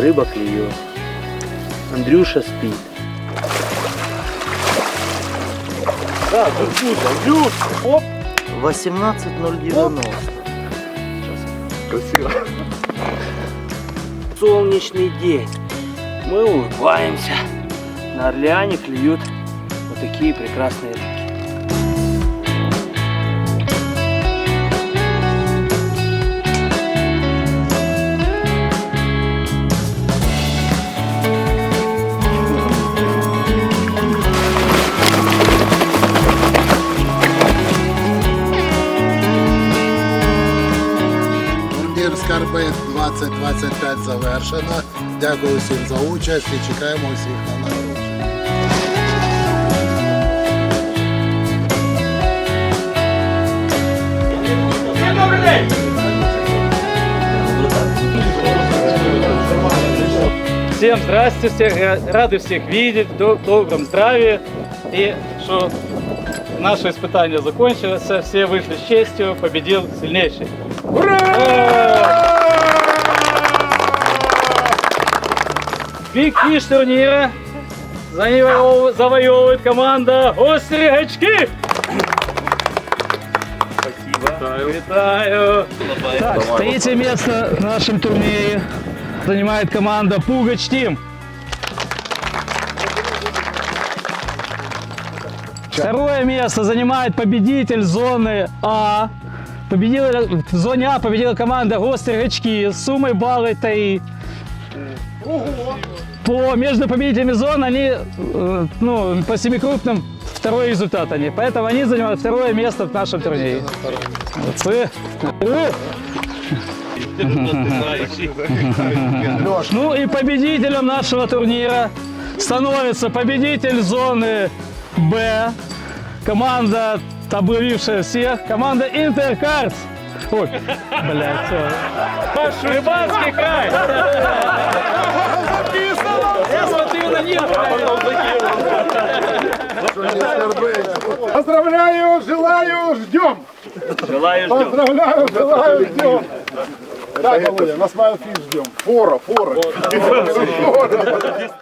рыба клюет. Андрюша спит. Да, тут, Андрюш, оп. 18.090. Красиво. Солнечный день. Мы улыбаемся. На Орлеане клюют вот такие прекрасные рыбки. Турнір скарби 2025 завершено. Дякую всім за участь і чекаємо всіх на нагородження. Всем здрасте, всех ра- рады всех видеть, в доб- добром здравии. И что наше испытание закончилось, все вышли с честью, победил сильнейший. Ура! Биг фиш турнира завоевывает, завоевывает команда Остригачки. Спасибо. Витаю. Так, третье место в нашем турнире занимает команда Пугач Тим. Второе место занимает победитель зоны А. Победила, в зоне А победила команда Гостригачки с суммой баллы 3. По, между победителями зон они, э, ну, по семикрупным второй результат они. Поэтому они занимают второе место в нашем турнире. Молодцы. Ну и победителем нашего турнира становится победитель зоны Б. Команда, обловившая всех. Команда Интеркарс. Ой, блядь, все. Рыбацкий край. Я смотрю на них. Поздравляю, желаю, ждем. Желаю Поздравляю, желаю, ждем. Да, Володя, нас Фиш ждем. Фора, фора. Фора.